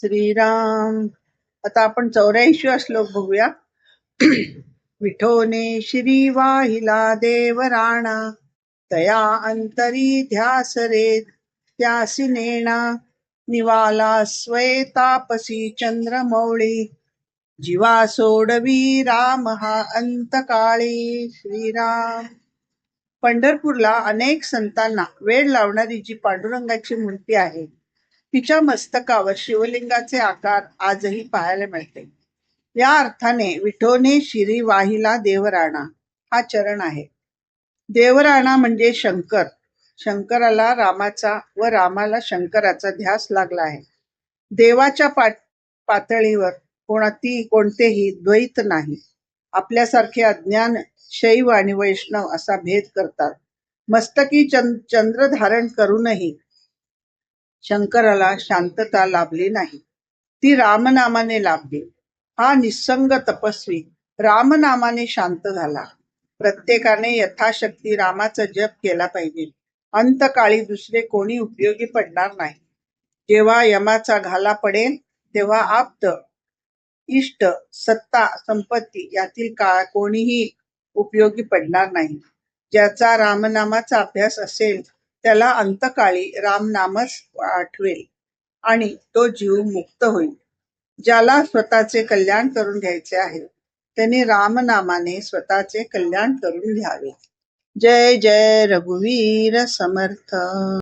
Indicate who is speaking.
Speaker 1: श्रीराम. आता आपण चौऱ्याऐंशी श्लोक बघूया. विठोने श्री वाहिला देव राणा तया अंतरी ध्यास रे त्यासी नेणा निवाला स्वय तापसी चंद्रमौळी जीवा सोडवी राम हा अंतकाळी. श्रीराम. पंढरपूरला अनेक संतांना वेळ लावणारी जी पांडुरंगाची मूर्ती आहे तिच्या मस्तकावर शिवलिंगाचे आकार आजही पाहायला मिळते. या अर्थाने विठोने शिरी वाहिला देवराणा हा चरण आहे. देवराणा म्हणजे शंकर. शंकराला रामाचा व रामाला शंकराचा ध्यास लागला आहे. देवाच्या पातळीवर कोणाती कोणतेही द्वैत नाही. आपल्यासारखे अज्ञान शैव आणि वैष्णव असा भेद करतात. मस्तकी चंद्र धारण करूनही शंकराला शांतता लाभली नाही. ती रामनामाने लाभली. हा निसंग तपस्वी रामनामाने शांत झाला. प्रत्येकाने यथाशक्ती रामाचा जप केला पाहिजे. अंतकाळी दुसरे कोणी उपयोगी पडणार नाही. जेव्हा यमाचा घाला पडेल तेव्हा आप्त इष्ट सत्ता संपत्ती यातील का कोणीही उपयोगी पडणार नाही. ज्याचा रामनामाचा अभ्यास असेल त्याला अंतकाळी रामनामच आठवेल आणि तो जीव मुक्त होईल. ज्याला स्वतःचे कल्याण करून घ्यायचे आहे त्याने रामनामाने स्वतःचे कल्याण करून घ्यावे. जय जय रघुवीर समर्थ.